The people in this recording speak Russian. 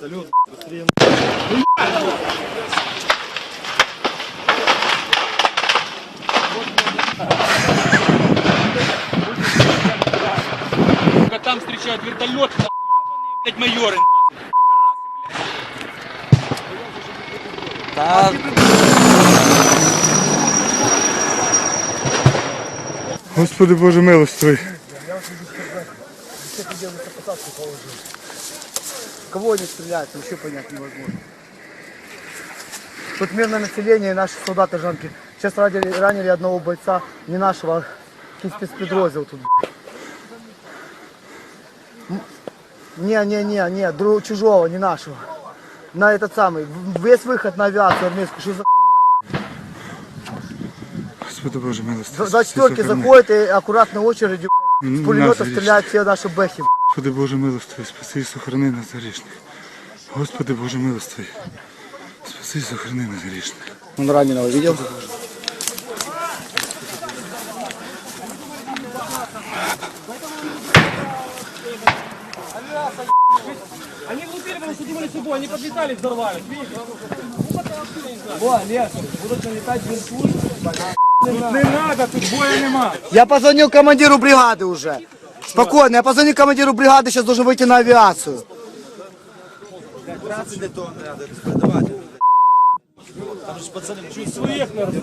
Салют, быстрее. Там встречают вертолет, блядь, майоры, нахуй, пидорасы, блядь. Та Господи Боже милостивий. Кого они стреляют, вообще понять невозможно. Тут мирное население и наши солдаты жанки. Сейчас ранили, ранили одного бойца, не нашего, а какой спецпедроздел тут. М, Не, не, не, не, друг, чужого, не нашего. На этот самый, весь выход на авиацию армейскую, что за Господи Боже милостивий. За четверки заходят и аккуратной очередью блядь, с пулеметов нас стреляют все наши бэхи. Господи Боже милостивий, спаси і сохрани нас грішних. Господи Боже милостивий, спаси і сохрани нас грішних. Он раненого видел? Они внутри, потому что думали собой, они подлетали, взорвались, видишь? Во, лес, будут налетать вертушки. Не надо, тут боя нема. Я позвонил командиру бригады уже. Спокойно, я позвоню командиру бригады, сейчас должен выйти на авиацию. Там же пацаны, Своих, наверное,